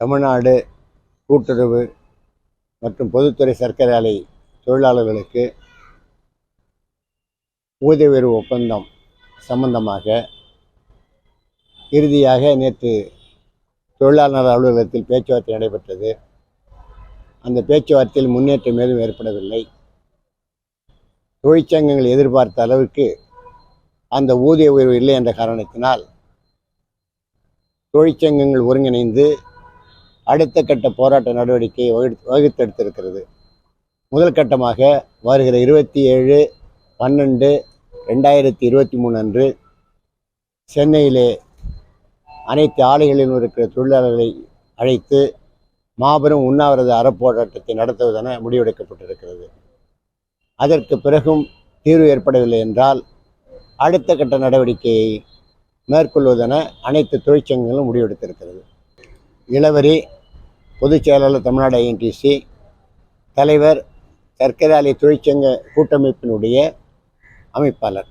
தமிழ்நாடு கூட்டுறவு மற்றும் பொதுத்துறை சர்க்கரை ஆலை தொழிலாளர்களுக்கு ஊதிய உயர்வு ஒப்பந்தம் சம்பந்தமாக இறுதியாக நேற்று தொழிலாளர் அலுவலகத்தில் பேச்சுவார்த்தை நடைபெற்றது. அந்த பேச்சுவார்த்தையில் முன்னேற்றம் ஏதும் ஏற்படவில்லை. தொழிற்சங்கங்கள் எதிர்பார்த்த அளவுக்கு அந்த ஊதிய உயர்வு இல்லை என்ற காரணத்தினால் தொழிற்சங்கங்கள் ஒருங்கிணைந்து அடுத்த கட்ட போராட்ட நடவடிக்கையை வகுத்து வகுத்தெடுத்திருக்கிறது. முதல் கட்டமாக வருகிற இருபத்தி ஏழு பன்னெண்டு ரெண்டாயிரத்தி இருபத்தி மூணு அன்று சென்னையிலே அனைத்து ஆலைகளிலும் இருக்கிற தொழிலாளர்களை அழைத்து மாபெரும் உண்ணாவிரத அறப்போராட்டத்தை நடத்துவதென முடிவெடுக்கப்பட்டிருக்கிறது. அதற்கு பிறகும் தீர்வு ஏற்படவில்லை என்றால் அடுத்த கட்ட நடவடிக்கையை மேற்கொள்வதென அனைத்து தொழிற்சங்கங்களும் முடிவெடுத்திருக்கிறது. இளவரி பொதுச் செயலாளர் தமிழ்நாடு ஐஎன்டிசி தலைவர் சர்க்கரை ஆலை தொழிற்சங்க கூட்டமைப்பினுடைய அமைப்பாளர்.